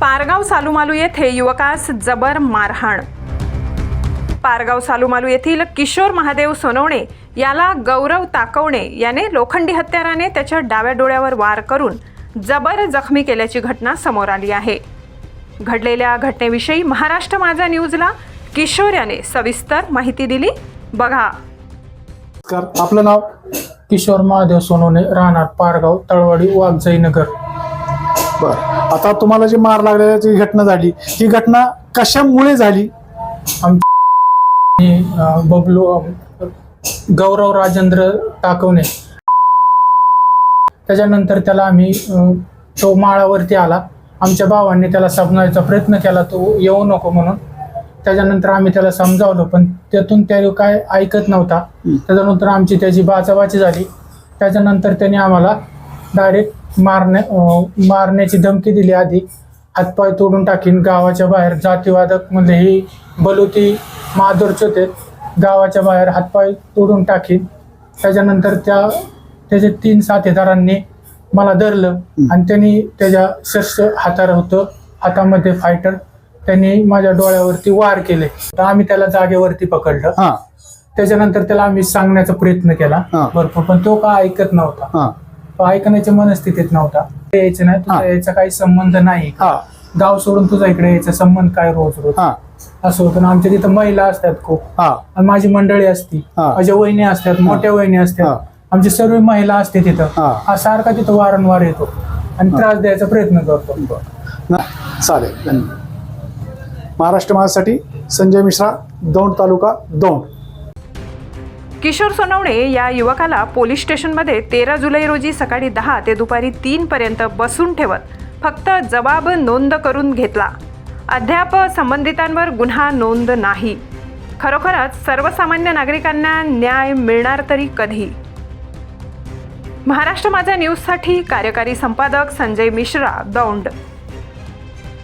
पारगाव सालुमालू येथे युवकास जबर मारहाण. पारगाव सालुमालू येथील किशोर महादेव सोनवणे याला गौरव ताकवणे याने लोखंडी हत्याराने त्याच्या डाव्या डोळ्यावर वार करून जबर जखमी केल्याची घटना समोर आली आहे. घडलेल्या घटनेविषयी महाराष्ट्र माझा न्यूजला किशोर याने सविस्तर माहिती दिली. बघा. नमस्कार. आपलं नाव किशोर महादेव सोनवणे राहणार पारगाव तळवाडी वाघजाई नगर. बर. आता तुम्हाला जी मार लागल्याची घटना झाली ही घटना कशामुळे झाली? आणि बबलू गौरव राजेंद्र टाकवणे. त्याच्यानंतर त्याला आम्ही तो माळावरती आला. आमच्या भावांनी त्याला समजायचा प्रयत्न केला तो येऊ नको म्हणून. त्याच्यानंतर आम्ही त्याला समजावलं पण त्यातून त्या काय ऐकत नव्हता. त्याच्यानंतर आमची त्याची बाचाबाची झाली. त्याच्यानंतर त्याने आम्हाला डायरेक्ट मारण्या मारण्याची धमकी दिली आधी. हातपाय तोडून टाकीन गावाच्या बाहेर जातीवादक म्हणजे ही बलुती माधुरच होते. गावाच्या बाहेर हातपाय तोडून टाकीन. त्याच्यानंतर त्या त्याच्या तीन साथीदारांनी मला धरलं. आणि त्यांनी त्याच्या शस्त्र हातार होतं. हातामध्ये फायटर त्यांनी माझ्या डोळ्यावरती वार केले. तर आम्ही त्याला जागेवरती पकडलं. हा. त्याच्यानंतर त्याला आम्ही सांगण्याचा प्रयत्न केला. हा. भरपूर. पण तो का ऐकत नव्हता. हा. तो ऐकण्याच्या मनस्थितीत नव्हता. ते यायचं नाही. तुझा हा. याचा काही संबंध नाही. हा. गाव सोडून तुझा इकडे यायचा संबंध काय रोज रोज? हा. असं होतं. ना आमच्या तिथं महिला असतात खूप. हा. आणि माझी मंडळी असती. हा. माझ्या वहिनी असतात. मोठ्या वहिनी हा. असतात आमची सर्व महिला असते तिथं. हा. हा सारखा तिथं वारंवार येतो. आणि त्रास द्यायचा प्रयत्न करतो. ना- चालेल. धन्यवाद. महाराष्ट्र माझ्यासाठी संजय मिश्रा दौंड तालुका दौंड. किशोर सोनवणे या युवकाला पोलीस स्टेशनमध्ये तेरा जुलै रोजी सकाळी दहा ते दुपारी तीन पर्यंत बसून ठेवत फक्त जबाब नोंद करून घेतला. अद्याप संबंधितांवर गुन्हा नोंद नाही. खरोखरच सर्वसामान्य नागरिकांना न्याय मिळणार तरी कधी? महाराष्ट्र माझा न्यूजसाठी कार्यकारी संपादक संजय मिश्रा दौंड.